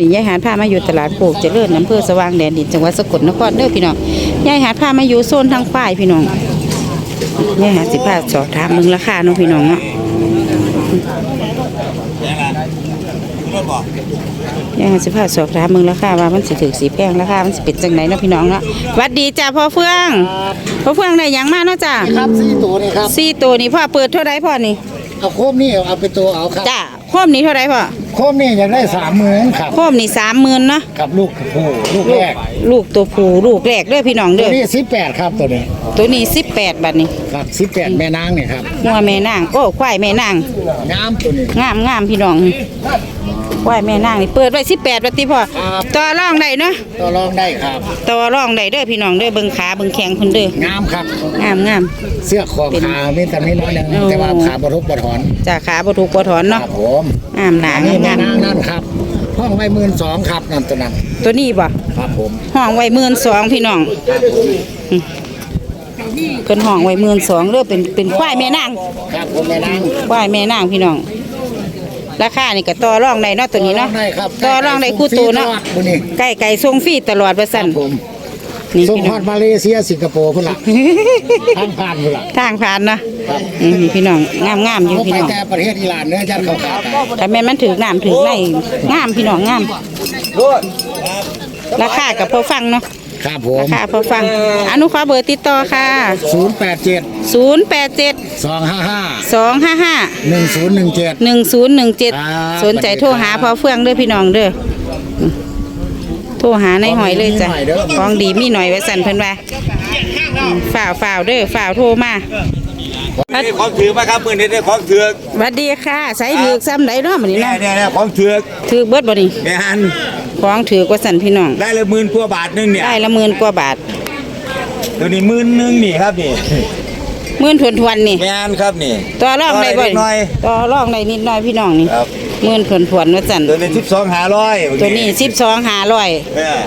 นี่ยายหาดพามาอยู่ตลาดโคกเจริญอำเภอสว่างแดนดินจังหวัดสกลนครเด้อพี่น้องยายหาดพามาอยู่โซนทางฝ่ายพี่น้องยายหาดสิพาสอบถามมึงราคาเนาะพี่น้องเนาะยายหาดสิพาสอบถามมึงราคาว่ามันสิถึกสีแพงราคามันสิเป็นจังไหนเนาะพี่น้องเนาะหวัดดีจ้าพ่อเฟืองพ่อเฟืองได้หยังมาเนาะจ้าครับสี่ตัวนี่ครับสี่ตัวนี่พ่อเปิดเท่าไรพ่อนี่เอาโคมนี่เอาไปตัวเอาครับจ้าโคมนี่เท่าไรพ่อโคมนี่อยากได้สามหมื่นครับ โคมนี่สามหมื่นเนาะกับลูกผู้ลูกแรกลูกตัวผู้ลูกแรกเด้อพี่น้องตัเด้วอนี้สิบแปดครับตัวนี้ตัวนี้สิบแปดบาทนี่ครับสิบแปดแม่นางเนี่ยครับหัวแม่นางโอ้ควายแม่นางงามตัวนี้ งามงามพี่น้อง ควายแม่นางนี่เปิดไว้สิบแปดบาทติพ่อครับต่อรองได้เนาะต่อรองได้ครับต่อรองได้เด้อพี่น้องเด้อเบิ่งขาเบิ่งแข้งคนเด้องามครับงามงามเสื้อคอขาไม่แต่ไม่น้อยหนึงโอ้แต่ว่าขาบรทุบบถอนจากขาบ่ถูกบ่ถอนคเนาะรับผมงามหนาอันนี้งามแม่งามนางนั่นครับห้องไว้หมื่นสองครับนั่นตัวนั้นตัวนี้บ่ครับผมห้องไว้หมื่นสองพี่น้องครับผมเพิ่นห้องไว้หมื่นสองเด้อเป็นเป็นควายแม่นางครับผมแม่นางควายแม่นางพี่น้อง ราคานี่ก็ต่อรองได้เนาะตัวนี้เนาะต่อรองได้คู่ตัวเนาะมื้อนี้ ไก่ไก่ส่งฟรีตลอดประซั่นี่ส่งพี่ฮน้อองดมาเลเซียสิงคโปร์พุ่นละทางผ่านพุ่นละทางผ่านนะอืมพี่น้องงามงามอยู่พี่น้องประเทศอิหร่านเนื้อจัดเขาขายไปถ้แม่นมันถือน้ำถือในงามพี่น้องงามราคากับพอฟังเนาะครับผมราคาพอฟังอนุขอเบอร์ติดต่อค่ะ 087 087 สองห้าห้าสองห้าห้าหนึ่งศูนย์หนึ่งเจ็ด หนึ่งศูนย์หนึ่งเจ็ดครัสนใจโทรหาพอเฟื่องด้วยพี่น้องเด้ออืโทรหาในหอยเลยจ้ะฟองดีมีหน่อยไว้สั่นเพิ่นว่าฝ่าวฝ่าวเด้อฝ่าวโทรมาได้ของถือไหมครับมือนี้ได้ของถือหวัดดีค่ะใส่ถือกซ้ำไดเนาะมื้อนี้นี่ยเนาะเนี่ยเน่ของถือถือเบิดบ่นี่แม่ฮันของถือกว่าสั่นพี่น้อง ได้ละหมื่นกว่าบาทนึงเนี่ย ได้ละหมื่นกว่าบาทเดี๋ยวนี้หมื่นนึงนี่ครับนี่ มื่นทวนทวนๆนี่ แม่ฮันครับนี่ต่อรองได้บ่ต่อได้นิดหน่อยต่อรองได้นิดหน่อยพี่น้องนี่ครับหมื่นทวนทวนๆว่าสั่นตัวนี้สิบสองหาร้อยตัวนี้สิบสองหาร้อยเออ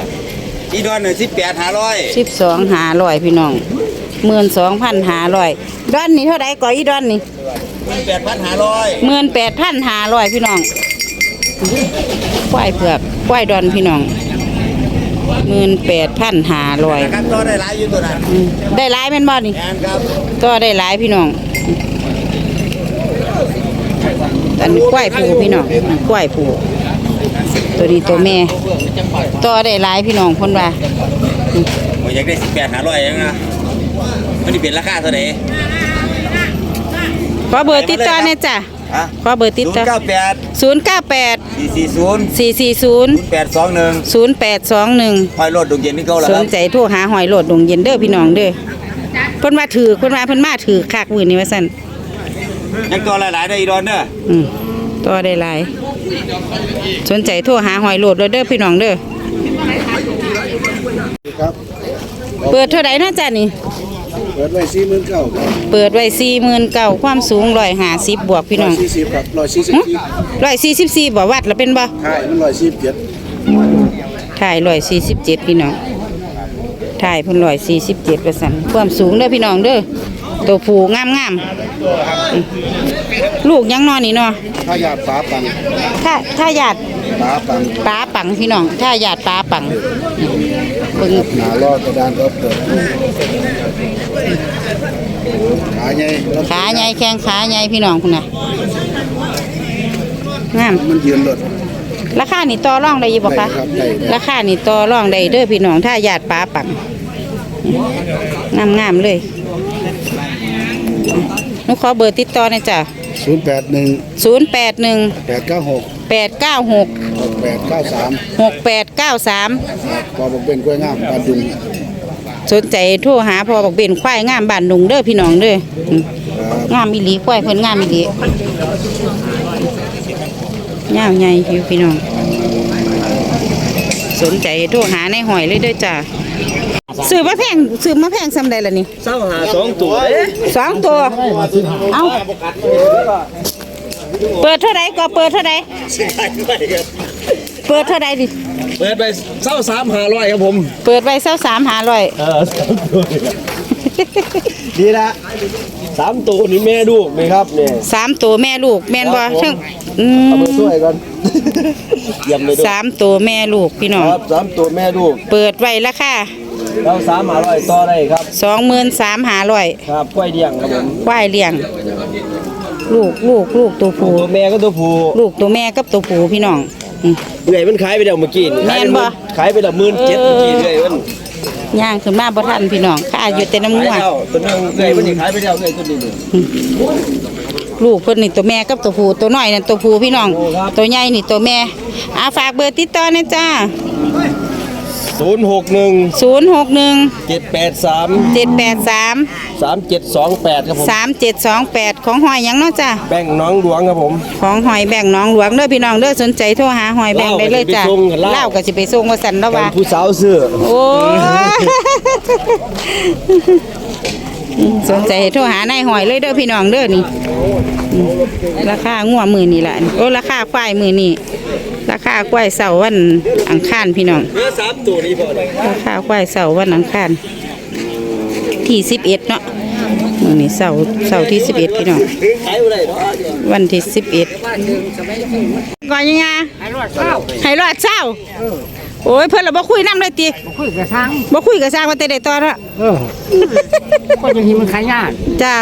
อีดอนเนี่ยสิบแปดหาร้อยสิบสองหาร้อยพี่น้องหมื่นสองพันหาร้อยดอนนี่เท่าไรก่ออีดอนนี่แปดพันหาร้อยหมื่นแปดพันหาร้อยพี่น้องควายเผือกควายดอนพี่น้อง หมื่นแปดพันหาร้อยนะครับต่อได้หลายอยู่ตัวนั้นได้หลายแม่นบ่นี่แม่ฮันครับก็ได้หลายพี่น้องอันนี้ควายผูพี่น้องควายผูตัวนี้ตัวแม่ต่อได้หลายพี่น้องเพ่นว่าผมอยากได้สิบแปดหาร้อยยังนะมันนี่เป็นราคาเท่าไหร่ขอเบอร์ติดต่อเนี่ยจ้ะ ฮะขอเบอร์ติดศูนต่อย์เก้าแปดศูนย์เก้าแปดสี่สี่ศูนย์สี่สี่ศูนย์แปดสองหนึ่งศูนย์แปดสองหนึ่งห้อยรถดวงเย็นนี่เขาแล้วสคนรับ ใจโทรหาหอยโหลดดงเย็นเด้อพี่น้องเด้อเพิ่นมาถือเพิ่นมาเพิ่นมาถือคักมื้อนี้ว่าซั่นยังตัวหลายๆได้อีดอนเด้ออืมต่อได้หลายสนใจโทรหาหอยโหลดเลยเด้อพี่น้องเด้อครับเปิดเท่าใดเนาะจ้ะนี่ เปิดไว้สี่หมื่นเก้าเปิดไว้49,000ความสูง150บวกพี่น้องสี่สิบครับร้อยสี่สิบหึ144บ่วัดแล้วเป็นบ่ใช่มันร้อยสี่สิบเจ็ดถ่าย147พี่น้องถ่ายเพิ่น147ว่าซั่นความสูงเด้อพี่น้องเด้อตัวผู้งามๆอืมลูกยังนอนนี่เนาะถ้าอยากฟ้าปังถ้าถ้าญาติฟ้าปังปลาปังพี่น้องถ้าญาติปลาปัง เบิ่งหนาลอดกระดานก็เปิดขาใหญ่แล้วขาใหญ่แข้งขาใหญ่พี่น้องพุ่นน่ะงามมันยืนรถราคานี่ต่อรองได้อยู่บ่คะได้ครับได้ได้ราคานี่ต่อรองได้เด้อพี่น้องถ้าญาติปลาปังงามงามๆเลยหนูขอเบอร์ติดต่อหน่อยจ้ะศูนย์แปดหนึ่ง081 แปดเก้าหก896หกแปดเก้าสาม6893พอผมเป็นกล้วยงามบานดุงสนใจโทรหาพ่อบักเบนควายงามบ้านดุงเด้อพี่น้องเด้ออืมครับงามอีหลีควายเพิ่นงามอีหลียาวใหญ่อยู่พี่น้อง สนใจโทรหาในหอยเลยเด้อจ้าซื้อมาแพงซื้อมาแพงซำใดล่ะนี่เศร้าหาสองตัวสองตัว เอาเปิดเท่าไรก็เปิดเท่าไร เปิดเท่าไรดิเปิดไปเศร้าสามหาร้อยครับผม เปิดไว้เศร้าสามหาร้อยเออสองตัวดีละสามตัวนี่แม่ลูกนี่ครับเนี่ยสามตัวแม่ลูกแม่นบ่ครับผมทั้งอืเอามไปช่วยกันเยี่ยมเลยด้วยสามตัวแม่ลูกพี่น้องครับสามตัวแม่ลูกเปิดไว้ราคาเราสามหาร้อยต่อได้ครับ สองหมื่นสามหาร้อยครับกล้วยเดียงครับผมควายเลี้ยง ลูกลูกลูกตัวผู้ตัวแม่ก็ตัวผู้ลูกตัวแม่กับตัวผู้พี่น้องอืม เอื่อยมันขายไปแล้วเมื่อกี้แม่นบ่ ขายไปแล้วหมื่นเจ็ดเมื่อกี้เอื่อยมันย่างขึ้นมาบ่ทันพี่น้องข้าอยู่แต่น้ำงัวขายแล้วตัวนึงเอื่อยมันนี่ขายไปแล้วเอื่อยตัวนี้นี่ ลูกเพิ่นนี่ตัวแม่กับตัวผู้ตัวน้อยนั่นตัวผู้พี่น้องตัวใหญ่นี่ตัวแม่อาฝากเบอร์ติดต่อหนะจ้า ศูนย์หกหนึ่ง061เจ็ดแปดสาม783สามเจ็ดสองแปดครับผม3728ของหอยหยังเนาะจ้าแบ่งน้องหลวงครับผม ของหอยแบ่งหน้องหลวงเด้อพี่น้องเด้อสนใจโทรหาหอยแบ่งได้เลยจ้าเล่าเล่าวก็สิไปส่งว่าสั่นแล้วกัว่านผู้สาวซื้อโอ้ยสนใจโทรหานายหอยเลยเด้อพี่น้องเด้อนี่อืมราคางัวมือนี่ล่ะโอ้ราคาควายมือนี่ ราคาควายเสาร์วันอังคารพี่น้องเนื้อสามตัวนี้พอเลยราคาควายเสาร์วันอังคารที่สิบเอ็ดเนาะมือนี่เสาร์เสาร์ที่สิบเอ็ดพี่น้องขายไปได้เนาะวันที่สิบเอ็ดก่อนยังไงให้รอดเศร้าให้รอดเศร้าโอ้ยเพื่อนเราบ่คุยน้ำเลยตีคุยกับช้างบ่คุยกับสร้างมาแต่ได้ตอนละเออก็ยังที่มันขายยากจ้า